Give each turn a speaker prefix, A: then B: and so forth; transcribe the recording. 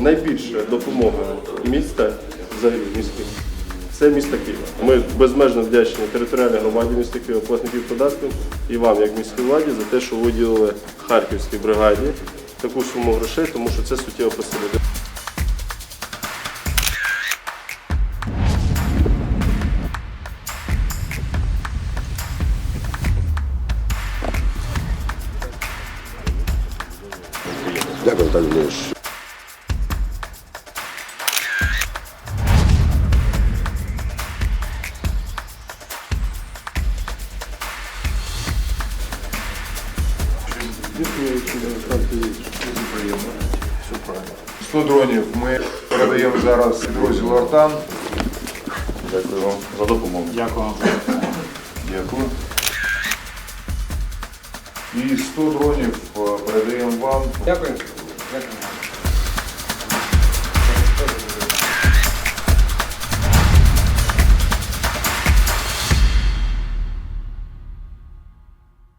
A: Найбільша допомога міста, взагалі міські це місто Києва. Ми безмежно вдячні територіальній громаді міста Києва, платників податків і вам, як міській владі, за те, що виділили Харківській бригаді таку суму грошей, тому що це суттєво посилює.
B: Дякую.
C: Все правильно. 100 дронів ми передаємо зараз підрозділу Артан. Дякую вам за допомогу.
D: Дякую.
C: Дякую. І 100 дронів е, передаємо вам.
D: Дякую. Дякую.